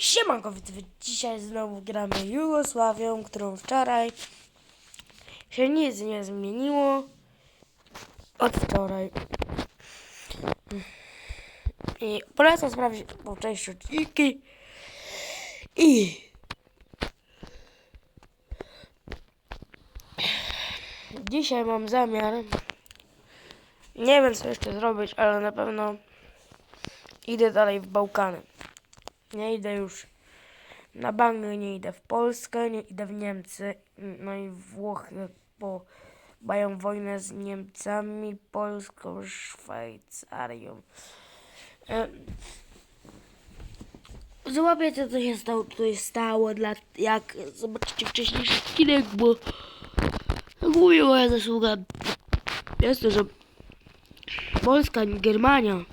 Siemanko dzisiaj znowu gramy Jugosławią, którą wczoraj się nic nie zmieniło od wczoraj. I polecam sprawdzić po części odcinki i dzisiaj mam zamiar nie wiem co jeszcze zrobić, ale na pewno idę dalej w Bałkany. Nie idę już na Bangę, nie idę w Polskę, nie idę w Niemcy, no i Włochy, bo mają wojnę z Niemcami, Polską, Szwajcarią. Zobaczycie, co się stało, tutaj stało, dla, jak zobaczycie wcześniejszy odcinek, bo głównie moja zasługa jest to, że Polska, Germania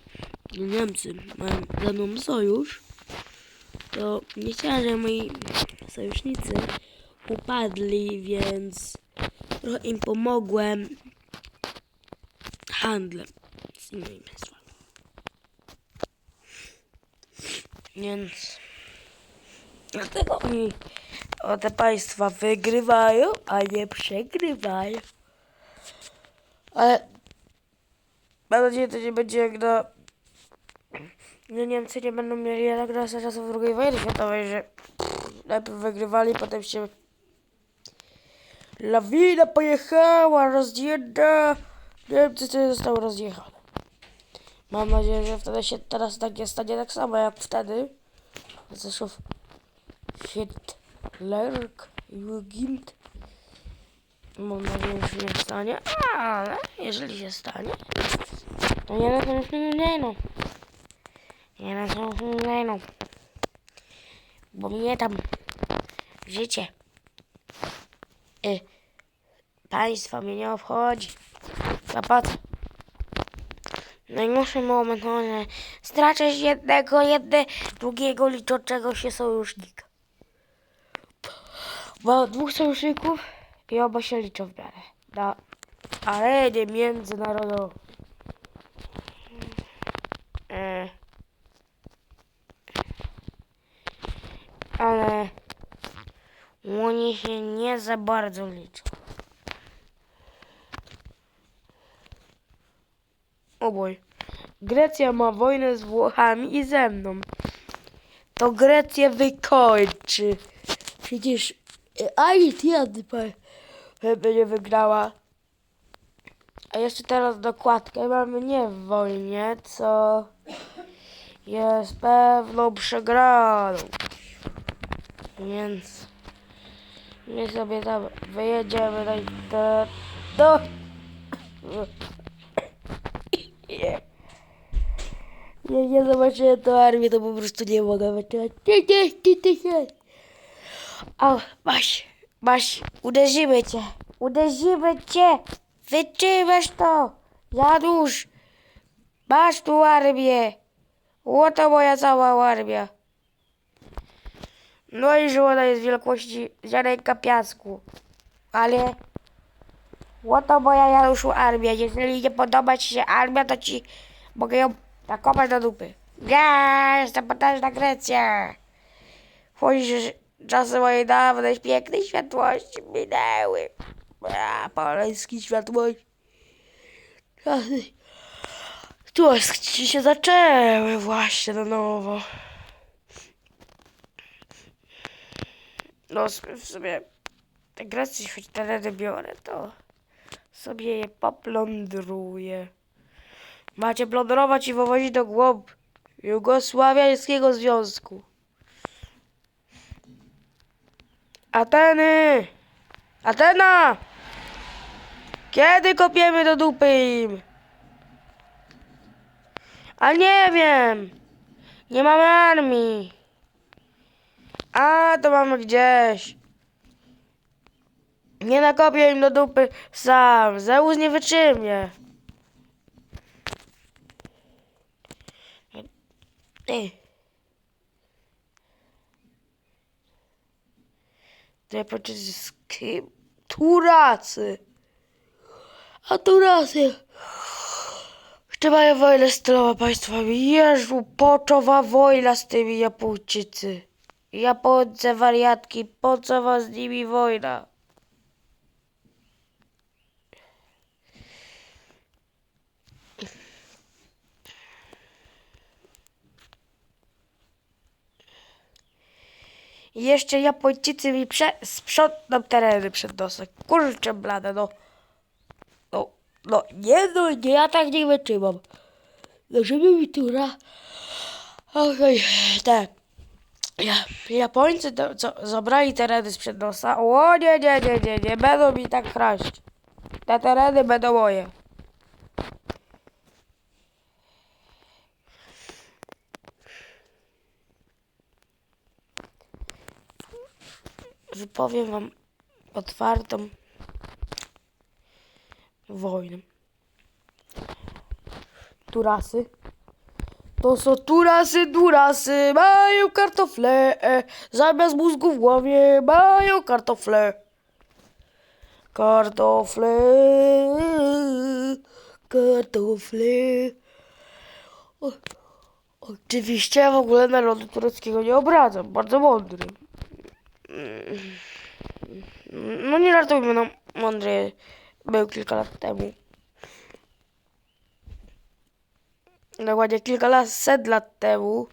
Niemcy mają ze mną sojusz, to żeby moi sojusznicy upadli, więc trochę im pomogłem handlem z innymi państwami. Więc dlatego oni o te państwa wygrywają, a nie przegrywają. Ale mam nadzieję, to nie będzie jak na że Niemcy nie będą mieli jak na za czasów II wojny światowej, że najpierw wygrywali, potem się lawina pojechała, rozjechała, Niemcy to zostały rozjechane. Mam nadzieję, że wtedy się teraz tak nie stanie tak samo jak wtedy. Zresztą Hitler, Jugend. Mam nadzieję, że się nie stanie, ale jeżeli się stanie, to nie na tym nie no. Nie na to nie no. Bo mnie tam życie y, państwa mnie nie obchodzi. Zapłacę. Najgorszy moment, no, że stracisz jednego, jedne, drugiego liczącego się sojusznika. Bo dwóch sojuszników i oba się liczą w miarę. Na arenie międzynarodowej. E, ale oni się nie za bardzo liczą. Oboj. Grecja ma wojnę z Włochami i ze mną. To Grecja wykończy. Przecież e, ani Tiady by nie wygrała. A jeszcze teraz dokładkę mamy nie w wojnie, co jest pewną przegraną. Więc my sobie tam wyjedziemy no i to. Nie. Nie, zobaczyłem tą armię, to po prostu nie mogę wytrzymać. Nie, nie, nie, nie, nie. O, masz, masz, uderzymy cię, uderzymy cię. Wytrzymasz to, Janusz. Masz tu armię. Oto moja cała armia. No i że ona jest wielkości ziarenka piasku. Ale oto moja Januszu armia. Jeżeli nie podoba ci się armia, to ci mogę ją nakopać do dupy. Ja jestem potężna Grecja. Że czasy mojej dawnej pięknej światłości minęły. A, poleński światłości. Czasy Tuski się zaczęły właśnie na nowo. No w sumie te Grecji choć tereny biorę, to sobie je poplądruję. Macie plądrować i wywozić do głąb Jugosławiańskiego Związku. Ateny! Atena! Kiedy kopiemy do dupy im? A nie wiem. Nie mamy armii. A, to mamy gdzieś. Nie nakopię im do dupy sam. Zeus nie wytrzymie. To ja patrzę z kim? Turacy. A Turacy. Jeszcze mają wojnę z tyloma państwami. Jeżu, poczowa wojna z tymi Japończycy. Japońce wariatki, po co was z nimi wojna? Jeszcze Japończycy mi prze... sprzątną tereny przed nosem. Kurczę blade, no. No, no, nie no, nie, ja tak nie wytrzymam. No, żeby mi tu ra... Okej, tak. Ja, Japońcy to, co, zabrali tereny sprzed nosa. O nie, nie, nie, nie, nie będą mi tak kraść. Te tereny będą moje. Wypowiem wam otwartą wojnę. Turasy. To są turasy, durasy, mają kartofle, e, zamiast mózgu w głowie mają kartofle. Kartofle, kartofle. O, oczywiście w ogóle narodu tureckiego nie obradzam, bardzo mądry. No nie żartujmy, no mądry był kilka lat temu. Dokładnie kilka lat, temu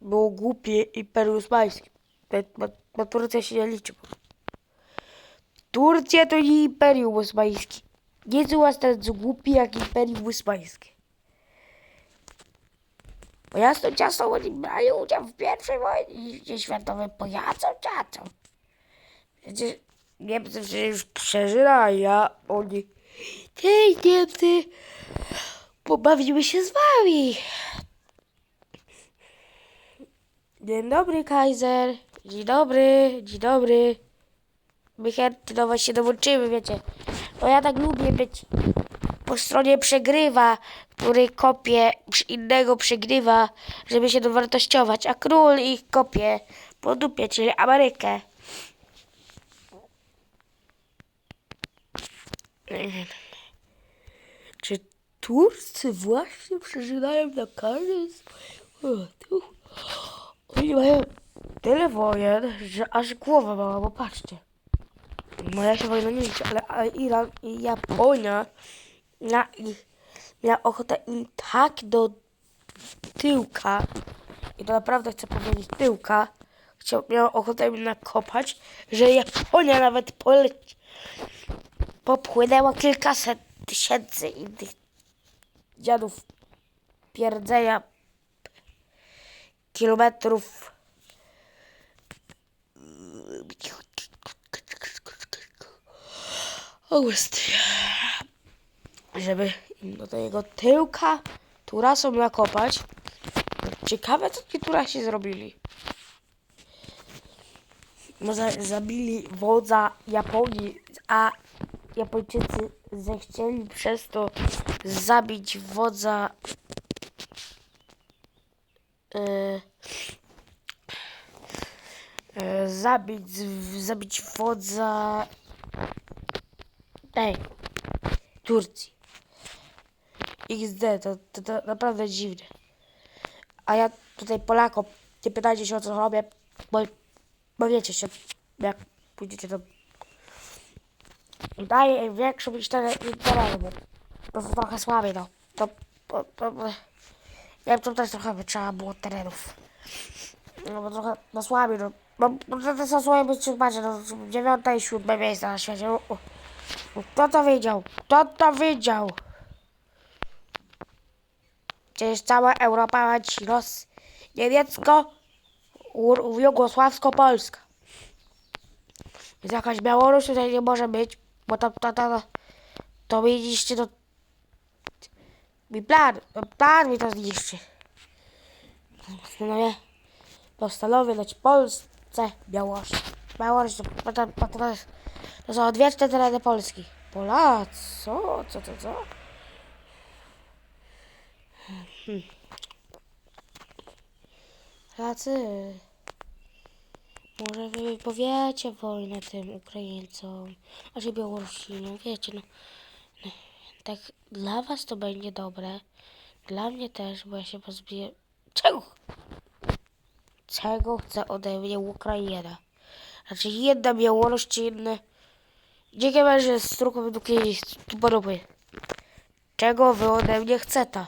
było głupie Imperium Osmańskie. Bo Turcja się nie liczy. Turcja to nie Imperium Osmańskie. Nie was tak głupi jak Imperium Osmańskie. Bo jasno ciasto oni brali udział w pierwszej wojnie światowej. Po jaco ciaco. Przecież Niemcy przecież przeżynali, a oni... Hej Niemcy, pobawimy się z wami. Dzień dobry, Kaiser. Dzień dobry, dzień dobry. My chętnie do was się dołączymy, wiecie. Bo ja tak lubię być po stronie przegrywa, który kopie innego przegrywa, żeby się dowartościować, a król ich kopie po dupie, czyli Amerykę. Turcy właśnie przeżywają na każdym swoim? Oni mają tyle wojen, że aż głowa mała, bo patrzcie. Moja się wojna nie liczy, ale Iran i Japonia na ich, miała ochotę im tak do tyłka, i to naprawdę chcę powiedzieć tyłka, chciał, miała ochotę im nakopać, że Japonia nawet poleci, popłynęła kilkaset tysięcy innych dziadów pierdzenia kilometrów Austria żeby do tego tyłka turasą nakopać. Ciekawe, co ci turasi zrobili. Może zabili wodza Japonii, a Japończycy zechcieli przez to zabić wodza e, e, zabić, zabić wodza tej Turcji. XD, to, to, to naprawdę dziwne. A ja tutaj Polakom, nie pytajcie się o co robię, bo, bo wiecie się, jak pójdziecie to daję im większą niż ten internet, bo to trochę słabiej, no. To, to, to, to też trochę by trzeba było terenów. No bo trochę, no słabiej, no. Bo, bo to, są słabe, bo patrzcie, no, dziewiąte i siódme miejsce na świecie. U, u. Kto to wiedział? Kto to wiedział? Przecież cała Europa ci Ros niemiecko, jugosławsko-polska. Więc jakaś Białoruś tutaj nie może być, bo to, to, to, to, widzicie, to mi plan, plan mi to zniszczy. Postanowię, postanowię dać Polsce Białoruś. Białoruś to, to, to, to, to, są odwieczne tereny Polski. Polacy, co, co, co, co? Polacy, może wy powiecie wojnę tym Ukraińcom, a że Białorusinom, wiecie, no, no, tak dla was to będzie dobre, dla mnie też, bo ja się pozbiję... Czego? Czego chce ode mnie Ukraina? Znaczy jedna Białoruś czy inne. Dzięki że z truką według jej podobny. Czego wy ode mnie chcecie?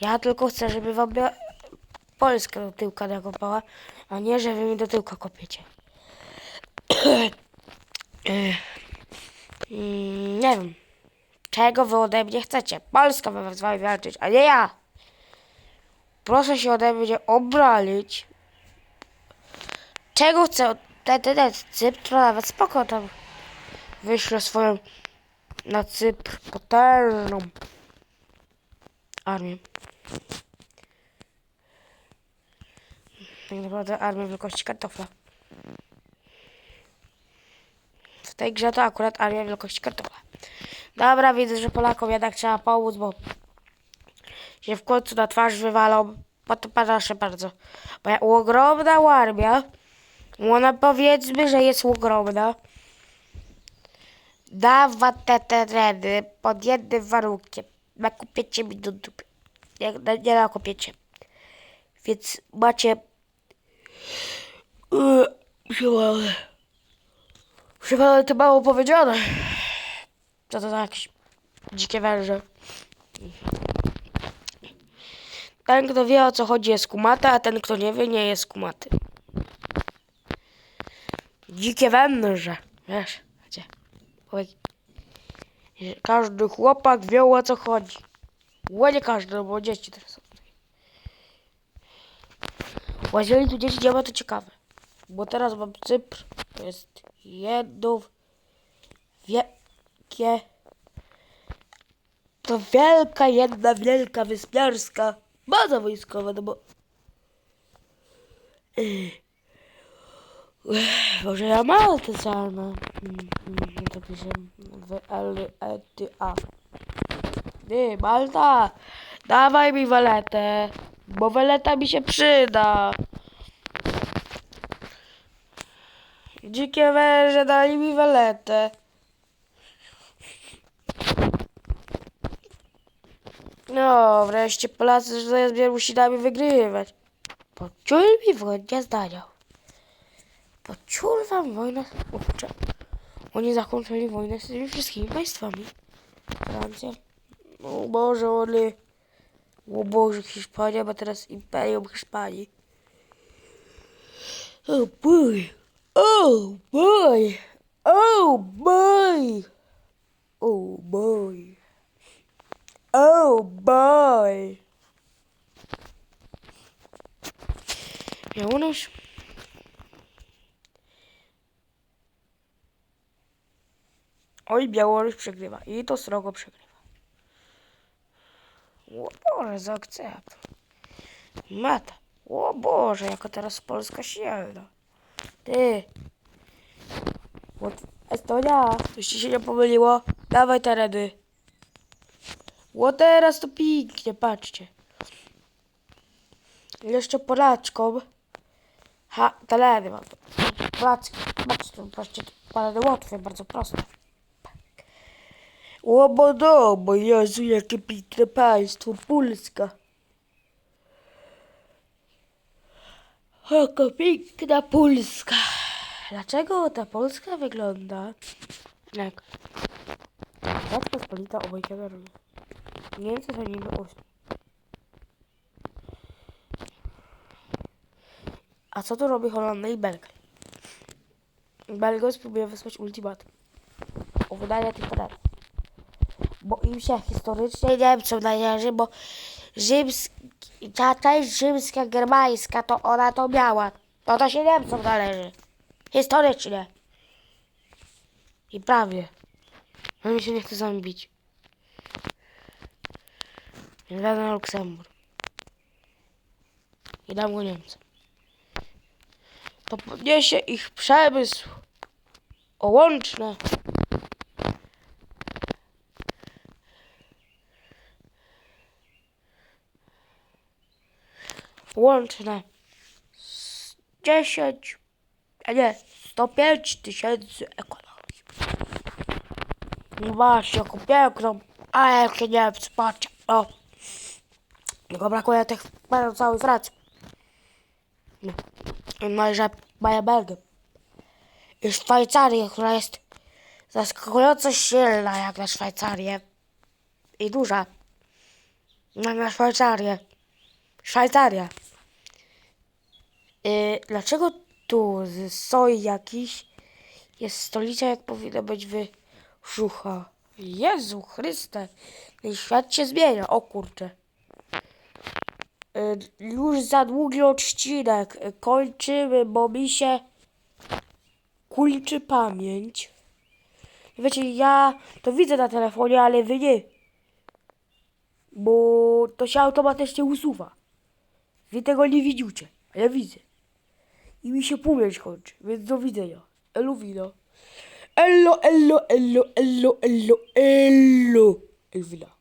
Ja tylko chcę, żeby wam Polska do tyłka nakopała, a nie, że wy mi do tyłka kopiecie. Mm, nie wiem. Czego wy ode mnie chcecie? Polska ma z wami walczyć, a nie ja. Proszę się ode mnie obronić. Czego chcę? Ten, ten Cypr to nawet spoko tam wyślę swoją na Cypr potężną armię. Tak naprawdę armię wielkości kartofla. W tej grze to akurat armia wielkości kartofla. Dobra, widzę, że Polakom jednak trzeba pomóc, bo się w końcu na twarz wywalą. Bo to proszę bardzo. Bo ja, ogromna armia, ona powiedzmy, że jest ogromna. Dawa te tereny pod jednym warunkiem. Nakupiecie mi do dupy. Nie, nie nakupiecie. Więc macie... Yy, Przywale. Przywale to mało powiedziane. Co to jakieś dzikie węże. Ten, kto wie o co chodzi jest kumaty, a ten, kto nie wie, nie jest kumaty. Dzikie węże, wiesz, gdzie? Każdy chłopak wie o co chodzi. Ło nie każdy, bo dzieci też są. Bo tu dzieci ma, to ciekawe. Bo teraz mam Cypr, to jest jedno wielkie to wielka, jedna wielka wyspiarska baza wojskowa, no bo... Może ja sama. Mm, mm, To piszę w L, E, T, A. Ty, Malta, dawaj mi waletę, bo waleta mi się przyda. Dzikie węże dali mi waletę. No, wreszcie Polacy zamiast Białorusinami wygrywać. Pociul mi wojna zdania. Pociul wam wojnę. O kurczę. Oni zakończyli wojnę z tymi wszystkimi państwami. Francja. O Boże, oni. O Boże, Hiszpania ma teraz Imperium Hiszpanii. Oh boy. Oh boy. Oh boy. Oh boy. Oh boy. Białoruś. Oj, Białoruś przegrywa. I to srogo przegrywa. O Boże, za akcept. Mata. O Boże, jaka teraz Polska silna. Ty. Łot... Estonia, coś ci się nie pomyliło? Dawaj tereny. O teraz to pięknie, patrzcie. Jeszcze Polaczkom. Ha, tereny mam. Polacki. Patrzcie, patrzcie, tereny łatwe, bardzo proste. O, bo no, bo Jezu, jakie piękne państwo, Polska. Jaka piękna Polska. Dlaczego ta Polska wygląda jak Rzeczpospolita obojga narodów? Niemcy to niby ósmy. A co tu robi Holandia i Belgia? Belgia spróbuje wysłać ultimatum o wydanie tych terenów. Bo im się historycznie Niemcom należy, bo rzymski, ta część rzymska, germańska, to ona to miała. To to się Niemcom należy. Historycznie. I prawie. No mi się nie chce z wami bić. Więc na Luksemburg. I dam go Niemcom. To podniesie ich przemysł. O łączne. Łączne. z 10, a nie, 105 tysięcy ekonomii. No właśnie, jaką piękną, a jakie Niemcy, patrzcie, no. Tylko brakuje tych parę całej Francji. No i że Bayerbergiem. I Szwajcarię, która jest zaskakująco silna jak na Szwajcarię. I duża. Jak na Szwajcarię. Szwajcaria. Y, dlaczego tu z soi jakiś jest stolica, jak powinno być w Żucha? Jezu Chryste, ten świat się zmienia, o kurczę. Y, już za długi odcinek. Kończymy, bo mi się kulczy pamięć. Wiecie, ja to widzę na telefonie, ale wy nie. Bo to się automatycznie usuwa. Wy tego nie widzicie, a ja widzę. I mi się pamięć kończy, więc do widzenia. Elowina. Ello, ello, ello, ello, ello, ello. Elwina.